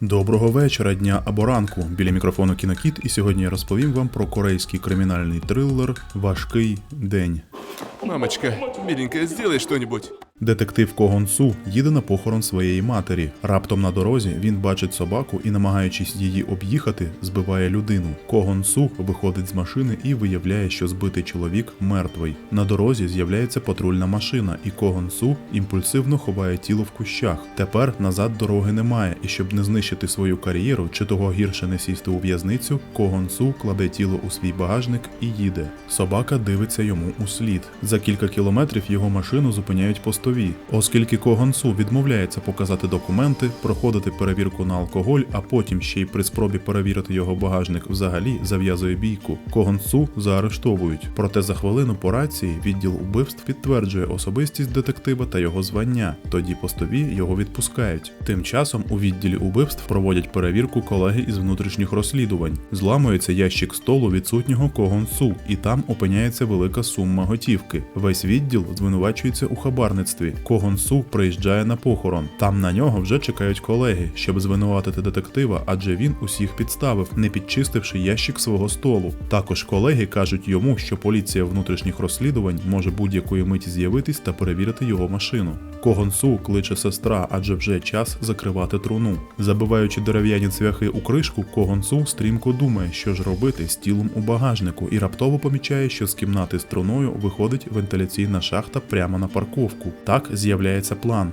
Доброго вечора, дня або ранку. Біля мікрофону Кінокіт, і сьогодні я розповім вам про корейський кримінальний трилер Важкий день. Мамочка, миленькая, сделай что-нибудь. Детектив Когон Су їде на похорон своєї матері. Раптом на дорозі він бачить собаку і, намагаючись її об'їхати, збиває людину. Когон Су виходить з машини і виявляє, що збитий чоловік мертвий. На дорозі з'являється патрульна машина, і Когон Су імпульсивно ховає тіло в кущах. Тепер назад дороги немає, і щоб не знищити свою кар'єру чи того гірше не сісти у в'язницю, Когон Су кладе тіло у свій багажник і їде. Собака дивиться йому у слід. За кілька кілометрів його машину зупиняють постові. Оскільки Когон Су відмовляється показати документи, проходити перевірку на алкоголь, а потім ще й при спробі перевірити його багажник взагалі зав'язує бійку. Когон Су заарештовують. Проте за хвилину по рації відділ убивств підтверджує особистість детектива та його звання. Тоді постові його відпускають. Тим часом у відділі убивств проводять перевірку колеги із внутрішніх розслідувань. Зламується ящик столу відсутнього Когонсу, і там опиняється велика сума готівки. Весь відділ звинувачується у хабарництві. Когон Су приїжджає на похорон. Там на нього вже чекають колеги, щоб звинуватити детектива, адже він усіх підставив, не підчистивши ящик свого столу. Також колеги кажуть йому, що поліція внутрішніх розслідувань може будь-якої миті з'явитись та перевірити його машину. Когон Су кличе сестра, адже вже час закривати труну. Забиваючи дерев'яні цвяхи у кришку, Когон Су стрімко думає, що ж робити з тілом у багажнику, і раптово помічає, що з кімнати з труною виходить вентиляційна шахта прямо на парковку. Так з'являється план.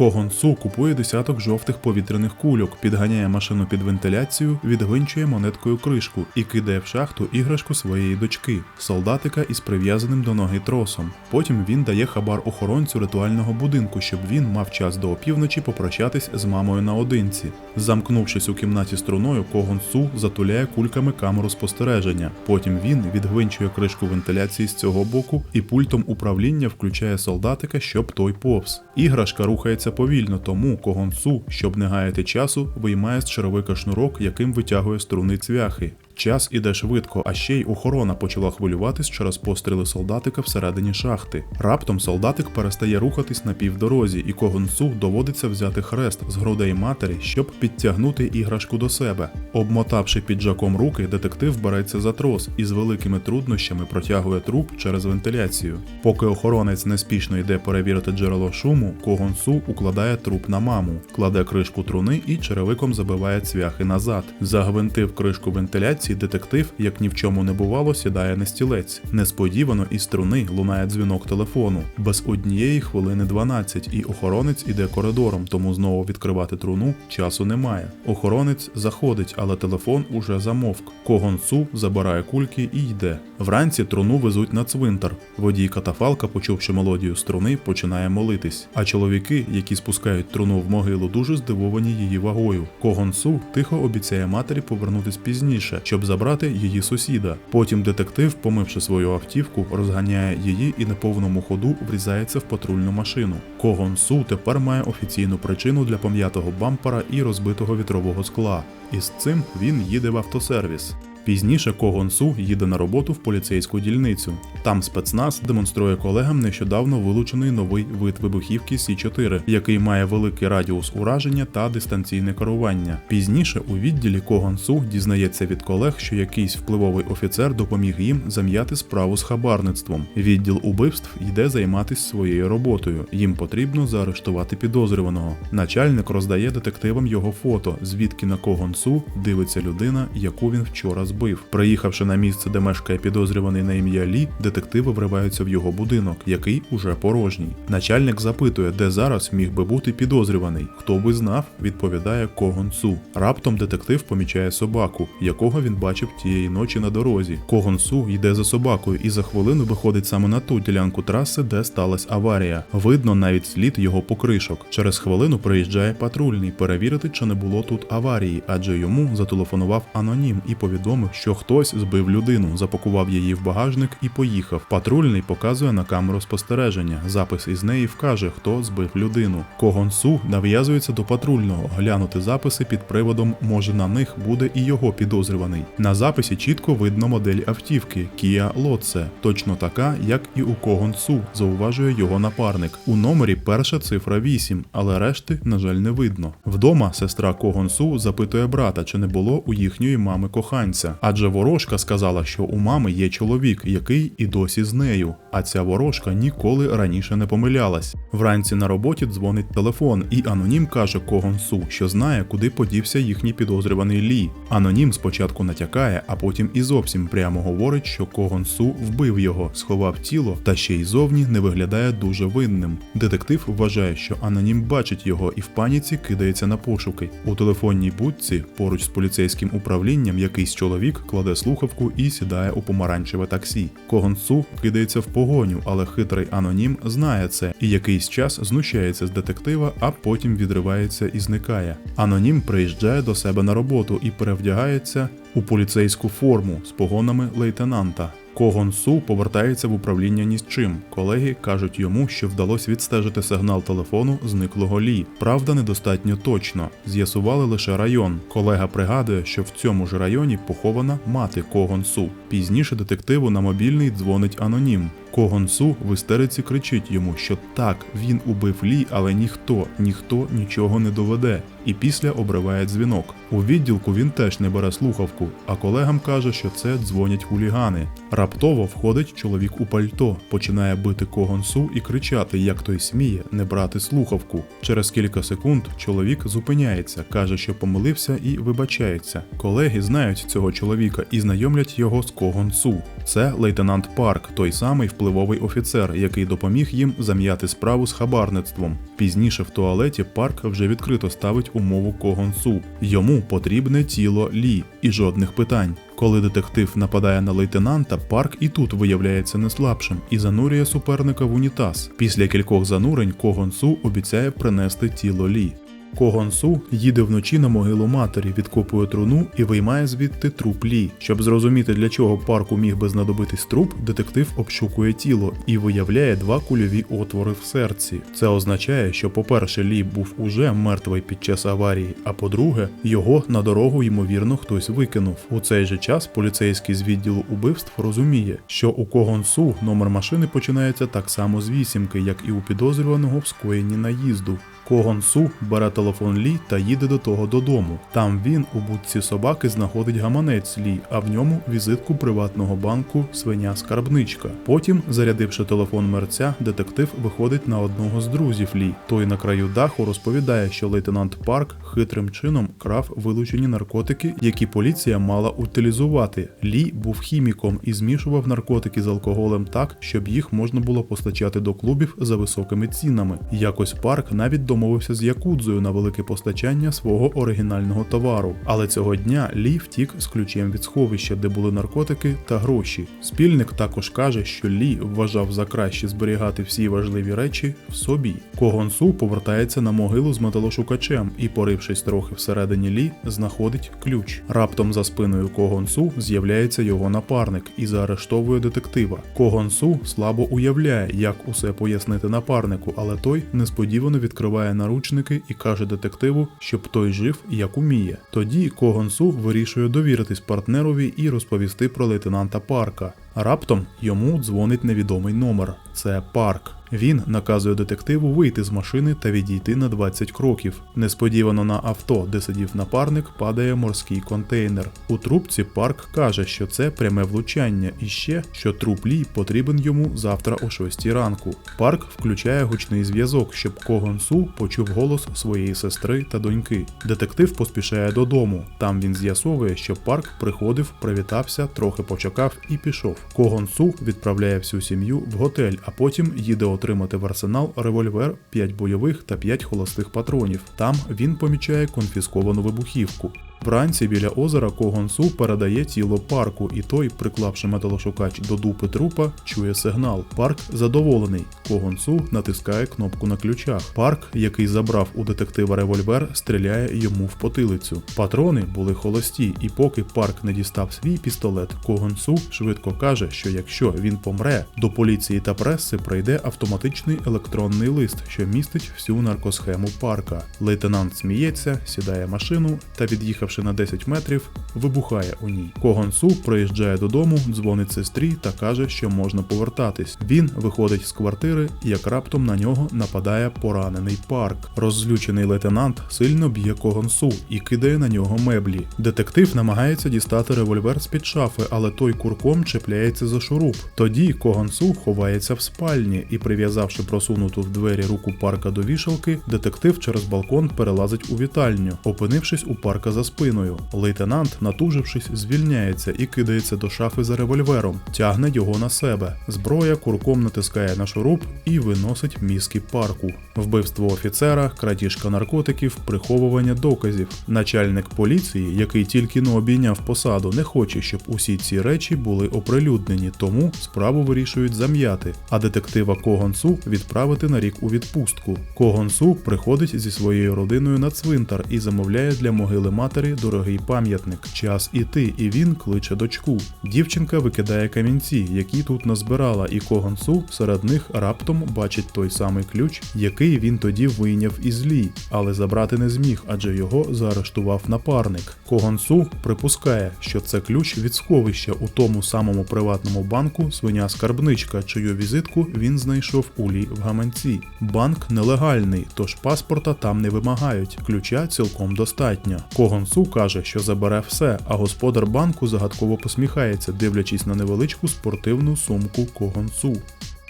Когон Су купує десяток жовтих повітряних кульок, підганяє машину під вентиляцію, відгвинчує монеткою кришку і кидає в шахту іграшку своєї дочки, солдатика із прив'язаним до ноги тросом. Потім він дає хабар охоронцю ритуального будинку, щоб він мав час до опівночі попрощатись з мамою наодинці. Замкнувшись у кімнаті струною, Когон Су затуляє кульками камеру спостереження. Потім він відгвинчує кришку вентиляції з цього боку і пультом управління включає солдатика, щоб той повз. Іграшка рухається повільно, тому Когон Су, щоб не гаяти часу, виймає з черевика шнурок, яким витягує струни цвяхи. Час іде швидко, а ще й охорона почала хвилюватись через постріли солдатика всередині шахти. Раптом солдатик перестає рухатись на півдорозі, і Когонсу доводиться взяти хрест з грудей матері, щоб підтягнути іграшку до себе. Обмотавши піджаком руки, детектив береться за трос і з великими труднощами протягує труп через вентиляцію. Поки охоронець неспішно йде перевірити джерело шуму, Когонсу укладає труп на маму, кладе кришку труни і черевиком забиває цвяхи назад. Загвинтив кришку вентиляції, детектив, як ні в чому не бувало, сідає на стілець. Несподівано із струни лунає дзвінок телефону. Без однієї хвилини 12, і охоронець іде коридором, тому знову відкривати труну часу немає. Охоронець заходить, але телефон уже замовк. Когон Су забирає кульки і йде. Вранці труну везуть на цвинтар. Водій катафалка, почувши мелодію струни, починає молитись. А чоловіки, які спускають труну в могилу, дуже здивовані її вагою. Когон Су тихо обіцяє матері повернутись пізніше, щоб забрати її сусіда. Потім детектив, помивши свою автівку, розганяє її і на повному ходу врізається в патрульну машину. Когон Су тепер має офіційну причину для пом'ятого бампера і розбитого вітрового скла. І з цим він їде в автосервіс. Пізніше Когон Су їде на роботу в поліцейську дільницю. Там спецназ демонструє колегам нещодавно вилучений новий вид вибухівки Сі-4, який має великий радіус ураження та дистанційне керування. Пізніше у відділі Когон Су дізнається від колег, що якийсь впливовий офіцер допоміг їм зам'яти справу з хабарництвом. Відділ убивств йде займатися своєю роботою. Їм потрібно заарештувати підозрюваного. Начальник роздає детективам його фото, звідки на Когон Су дивиться людина, яку він вчора збив. Приїхавши на місце, де мешкає підозрюваний на ім'я Лі, детективи вриваються в його будинок, який уже порожній. Начальник запитує, де зараз міг би бути підозрюваний. Хто би знав, відповідає Когон Су. Раптом детектив помічає собаку, якого він бачив тієї ночі на дорозі. Когон Су йде за собакою і за хвилину виходить саме на ту ділянку траси, де сталася аварія. Видно навіть слід його покришок. Через хвилину приїжджає патрульний перевірити, чи не було тут аварії, адже йому зателефонував анонім і повідомив, повідомив, що хтось збив людину, запакував її в багажник і поїхав. Патрульний показує на камеру спостереження. Запис із неї вкаже, хто збив людину. Когон Су нав'язується до патрульного глянути записи під приводом, може на них буде і його підозрюваний. На записі чітко видно модель автівки Kia Lotse, точно така, як і у Когон Су, зауважує його напарник. У номері перша цифра 8, але решти, на жаль, не видно. Вдома сестра Когон Су запитує брата, чи не було у їхньої мами коханця, адже ворожка сказала, що у мами є чоловік, який і досі з нею. А ця ворожка ніколи раніше не помилялась. Вранці на роботі дзвонить телефон, і анонім каже Когон Су, що знає, куди подівся їхній підозрюваний Лі. Анонім спочатку натякає, а потім і зовсім прямо говорить, що Когон Су вбив його, сховав тіло та ще й зовні не виглядає дуже винним. Детектив вважає, що анонім бачить його і в паніці кидається на пошуки. У телефонній будці поруч з поліцейським управлінням якийсь чоловік кладе слухавку і сідає у помаранчеве таксі. Когонцу кидається в погоню, але хитрий анонім знає це і якийсь час знущається з детектива, а потім відривається і зникає. Анонім приїжджає до себе на роботу і перевдягається у поліцейську форму з погонами лейтенанта. Когон Су повертається в управління ні з чим. Колеги кажуть йому, що вдалося відстежити сигнал телефону зниклого Лі. Правда, недостатньо точно. З'ясували лише район. Колега пригадує, що в цьому ж районі похована мати Когон Су. Пізніше детективу на мобільний дзвонить анонім. Когон Су в істериці кричить йому, що так, він убив Лі, але ніхто, ніхто нічого не доведе. І після обриває дзвінок. У відділку він теж не бере слухавку, а колегам каже, що це дзвонять хулігани. Раптово входить чоловік у пальто, починає бити Когон Су і кричати, як той сміє не брати слухавку. Через кілька секунд чоловік зупиняється, каже, що помилився і вибачається. Колеги знають цього чоловіка і знайомлять його з Когон Су. Це лейтенант Парк, той самий впливовий офіцер, який допоміг їм зам'яти справу з хабарництвом. Пізніше в туалеті Парк вже відкрито ставить умову Когон Су. Йому потрібне тіло Лі і жодних питань. Коли детектив нападає на лейтенанта, парк і тут виявляється не слабшим і занурює суперника в унітаз. Після кількох занурень Когон Су обіцяє принести тіло Лі. Когон Су їде вночі на могилу матері, відкопує труну і виймає звідти труп Лі. Щоб зрозуміти, для чого парку міг би знадобитись труп, детектив обшукує тіло і виявляє два кульові отвори в серці. Це означає, що, по-перше, Лі був уже мертвий під час аварії, а по-друге, його на дорогу ймовірно хтось викинув. У цей же час поліцейський з відділу убивств розуміє, що у Когон Су номер машини починається так само з вісімки, як і у підозрюваного в скоєнні наїзду. Когон Су бере телефон Лі та їде до того додому. Там він у будці собаки знаходить гаманець Лі, а в ньому візитку приватного банку свиня скарбничка. Потім, зарядивши телефон мерця, детектив виходить на одного з друзів Лі. Той на краю даху розповідає, що лейтенант Парк хитрим чином крав вилучені наркотики, які поліція мала утилізувати. Лі був хіміком і змішував наркотики з алкоголем так, щоб їх можна було постачати до клубів за високими цінами. Якось парк навіть домовився з Якудзою на велике постачання свого оригінального товару. Але цього дня Лі втік з ключем від сховища, де були наркотики та гроші. Спільник також каже, що Лі вважав за краще зберігати всі важливі речі в собі. Когон Су повертається на могилу з металошукачем і, порившись трохи всередині Лі, знаходить ключ. Раптом за спиною Когон Су з'являється його напарник і заарештовує детектива. Когон Су слабо уявляє, як усе пояснити напарнику, але той несподівано відкриває наручники і каже детективу, щоб той жив як уміє. Тоді Когон Су вирішує довіритись партнерові і розповісти про лейтенанта Парка. Раптом йому дзвонить невідомий номер. Це парк. Він наказує детективу вийти з машини та відійти на 20 кроків. Несподівано на авто, де сидів напарник, падає морський контейнер. У трубці парк каже, що це пряме влучання, і ще що труп Лі потрібен йому завтра о 6 ранку. Парк включає гучний зв'язок, щоб Когон Су почув голос своєї сестри та доньки. Детектив поспішає додому. Там він з'ясовує, що парк приходив, привітався, трохи почекав і пішов. Когон Су відправляє всю сім'ю в готель, а потім їде отримати в арсенал револьвер, 5 бойових та 5 холостих патронів. Там він помічає конфісковану вибухівку. Вранці біля озера Когон Су передає тіло парку, і той, приклавши металошукач до дупи трупа, чує сигнал. Парк задоволений. Когон Су натискає кнопку на ключах. Парк, який забрав у детектива револьвер, стріляє йому в потилицю. Патрони були холості, і поки парк не дістав свій пістолет, Когон Су швидко каже, що якщо він помре, до поліції та преси прийде автоматичний електронний лист, що містить всю наркосхему парка. Лейтенант сміється, сідає машину та, від'їхавши на 10 метрів, вибухає у ній. Когон Су приїжджає додому, дзвонить сестрі та каже, що можна повертатись. Він виходить з квартири, як раптом на нього нападає поранений парк. Розлючений лейтенант сильно б'є Когон Су і кидає на нього меблі. Детектив намагається дістати револьвер з-під шафи, але той курком чіпляється за шуруп. Тоді Когон Су ховається в спальні і, прив'язавши просунуту в двері руку парка до вішалки, детектив через балкон перелазить у вітальню, опинившись у парка за спиною. Лейтенант, натужившись, звільняється і кидається до шафи за револьвером, тягне його на себе. Зброя курком натискає на шуруп і виносить мізки парку. Вбивство офіцера, крадіжка наркотиків, приховування доказів. Начальник поліції, який тільки но обійняв посаду, не хоче, щоб усі ці речі були оприлюднені, тому справу вирішують зам'яти, а детектива Когонсу відправити на рік у відпустку. Когонсу приходить зі своєю родиною на цвинтар і замовляє для могили матері дорогий пам'ятник. Час іти, і він кличе дочку. Дівчинка викидає камінці, які тут назбирала, і Когонсу серед них раптом бачить той самий ключ, який він тоді вийняв із лі, але забрати не зміг, адже його заарештував напарник. Когонсу припускає, що це ключ від сховища у тому самому приватному банку свиня скарбничка, чию візитку він знайшов у лі в гаманці. Банк нелегальний, тож паспорта там не вимагають. Ключа цілком достатньо. Когонсу каже, що забере все, а господар банку загадково посміхається, дивлячись на невеличку спортивну сумку Когонсу.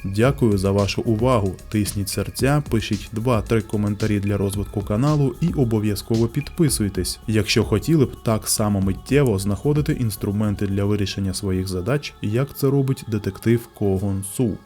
Дякую за вашу увагу. Тисніть серця, пишіть 2-3 коментарі для розвитку каналу і обов'язково підписуйтесь, якщо хотіли б так само миттєво знаходити інструменти для вирішення своїх задач, як це робить детектив Когон Су.